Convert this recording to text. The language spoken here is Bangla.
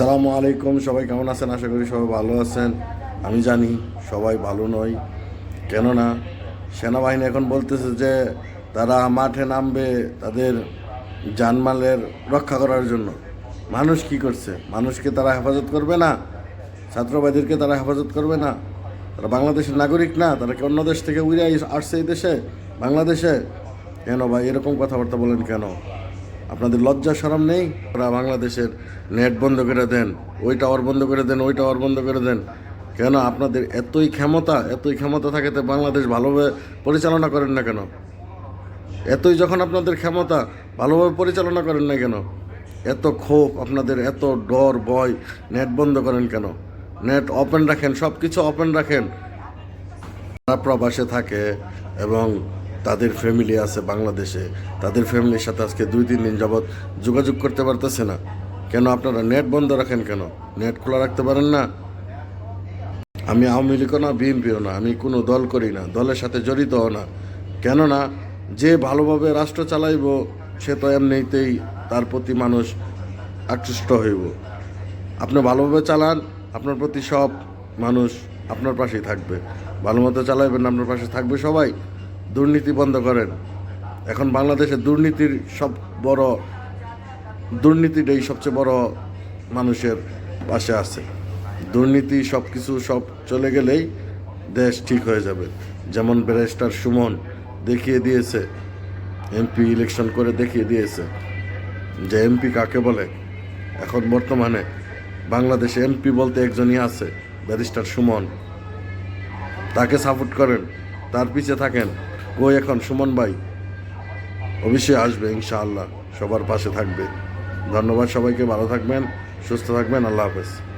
আসসালামু আলাইকুম, সবাই কেমন আছেন? আশা করি সবাই ভালো আছেন। আমি জানি সবাই ভালো নয় কেননা সেনাবাহিনী এখন বলতেছে যে তারা মাঠে নামবে তাদের জানমালের রক্ষা করার জন্য। মানুষ কি করছে? মানুষকে তারা হেফাজত করবে না? ছাত্রবাদীদেরকে তারা হেফাজত করবে না? তারা বাংলাদেশের নাগরিক না? তারা কি অন্য দেশ থেকে উড়ে আসছে এই দেশে? বাংলাদেশে? কেন ভাই, এরকম কথাবার্তা বলেন কেন? আপনাদের লজ্জা সরম নেই? ওরা বাংলাদেশের নেট বন্ধ করে দেন, ওই টাওয়ার বন্ধ করে দেন, ওই টাওয়ার বন্ধ করে দেন। কেন আপনাদের এতই ক্ষমতা এতই ক্ষমতা থাকে তো বাংলাদেশ ভালোভাবে পরিচালনা করেন না কেন? এতই যখন আপনাদের ক্ষমতা, ভালোভাবে পরিচালনা করেন না কেন? এত ক্ষোভ আপনাদের, এত ডর, ভয়, নেট বন্ধ করেন কেন? নেট ওপেন রাখেন সব কিছু ওপেন রাখেন প্রবাসে থাকে এবং তাদের ফ্যামিলি আছে বাংলাদেশে। তাদের ফ্যামিলির সাথে আজকে দুই, তিন দিন যাবৎ যোগাযোগ করতে পারতেছে না। কেন আপনারা নেট বন্ধ রাখেন কেন? নেট খোলা রাখতে পারেন না? আমি আওয়ামী লীগও না, বিএনপিও না, আমি কোনো দল করি না, দলের সাথে জড়িতও না। কেননা যে ভালোভাবে রাষ্ট্র চালাইব, সে তো এমনিতেই তার প্রতি মানুষ আকৃষ্ট হইব। আপনি ভালোভাবে চালান, আপনার প্রতি সব মানুষ আপনার পাশেই থাকবে। ভালো মতো চালাইবেন আপনার পাশে থাকবে সবাই। দুর্নীতি বন্ধ করেন। এখন বাংলাদেশে দুর্নীতির সব বড়, দুর্নীতিটাই সবচেয়ে বড় মানুষের পাশে আছে। দুর্নীতি সব কিছু সব চলে গেলেই দেশ ঠিক হয়ে যাবে। যেমন ব্যারিস্টার সুমন দেখিয়ে দিয়েছে, এমপি ইলেকশন করে দেখিয়ে দিয়েছে। যে এমপি কাকে বলে? এখন বর্তমানে বাংলাদেশে এমপি বলতে একজনই আছে, ব্যারিস্টার সুমন। তাকে সাপোর্ট করেন, তার পিছে থাকেন কই এখন? সুমন ভাই। অবশ্যই আসবে, ইনশাআল্লাহ। সবার পাশে থাকবে। ধন্যবাদ সবাইকে, ভালো থাকবেন, সুস্থ থাকবেন, আল্লাহ হাফেজ।